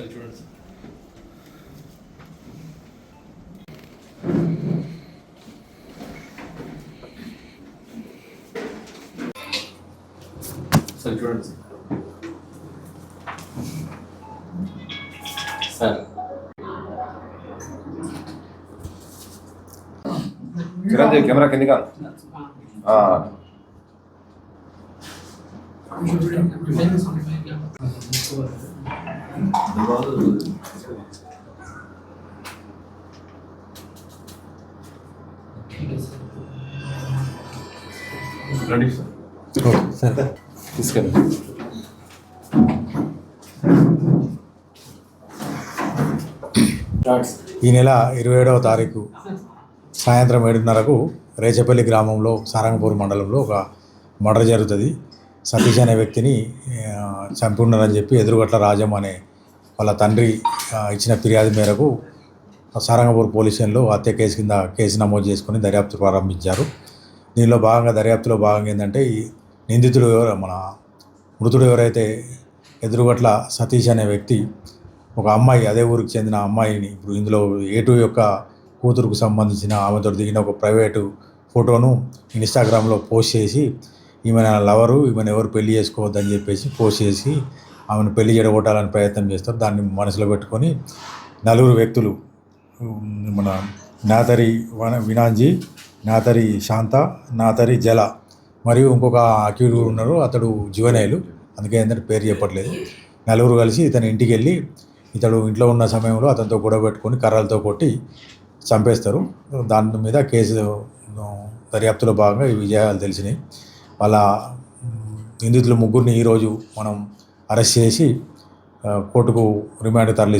సరే చూడండి సార్ సరే చూడండి సార్ సార్ చిరంజీవి కెమెరా కిందిగా ఆ, రండి సార్ తీసుకెళ్ళి ఈ నెల ఇరవై ఏడవ తారీఖు సాయంత్రం ఏడున్నరకు రేచపల్లి గ్రామంలో సారంగపూర్ మండలంలో ఒక మర్డర్ జరుగుతుంది. సతీష్ అనే వ్యక్తిని ఆ, చంపి ఉన్నారని చెప్పి ఎదురుగట్ల రాజం అనే వాళ్ళ తండ్రి ఇచ్చిన ఫిర్యాదు మేరకు సారంగపూర్ పోలీస్ స్టేషన్లో హత్య కేసు కింద కేసు నమోదు చేసుకొని దర్యాప్తు ప్రారంభించారు. దీనిలో భాగంగా దర్యాప్తులో భాగంగా ఏంటంటే ఈ నిందితుడు ఎవరు మన మృతుడు ఎవరైతే ఎదురుగట్ల సతీష్ అనే వ్యక్తి ఒక అమ్మాయి అదే ఊరికి చెందిన అమ్మాయిని ఇప్పుడు ఇందులో ఏటు యొక్క కూతురుకు సంబంధించిన ఆమెతో దిగిన ఒక ప్రైవేటు ఫోటోను ఇన్స్టాగ్రామ్లో పోస్ట్ చేసి ఈమె నా లవరు ఈమెను ఎవరు పెళ్ళి చేసుకోవద్దని చెప్పేసి పోసేసి ఆమెను పెళ్ళి చెడగొట్టాలని ప్రయత్నం చేస్తారు. దాన్ని మనసులో పెట్టుకొని నలుగురు వ్యక్తులు మన నాతరి వన వినాంజీ నాతరి శాంత నాతరి జల మరియు ఇంకొక అక్యూడు ఉన్నారు. అతడు జీవనేయులు. అందుకే ఏంటంటే పేరు చెప్పట్లేదు. నలుగురు కలిసి ఇతని ఇంటికి వెళ్ళి ఇతడు ఇంట్లో ఉన్న సమయంలో అతనితో గొడవ పెట్టుకొని కర్రలతో కొట్టి చంపేస్తారు. దాని మీద కేసు దర్యాప్తులో భాగంగా ఈ విజయాలు తెలిసినాయి. వాళ్ళ నిందితులు ముగ్గురిని ఈరోజు మనం అరెస్ట్ చేసి కోర్టుకు రిమాండ్ తరలిస్తున్నాం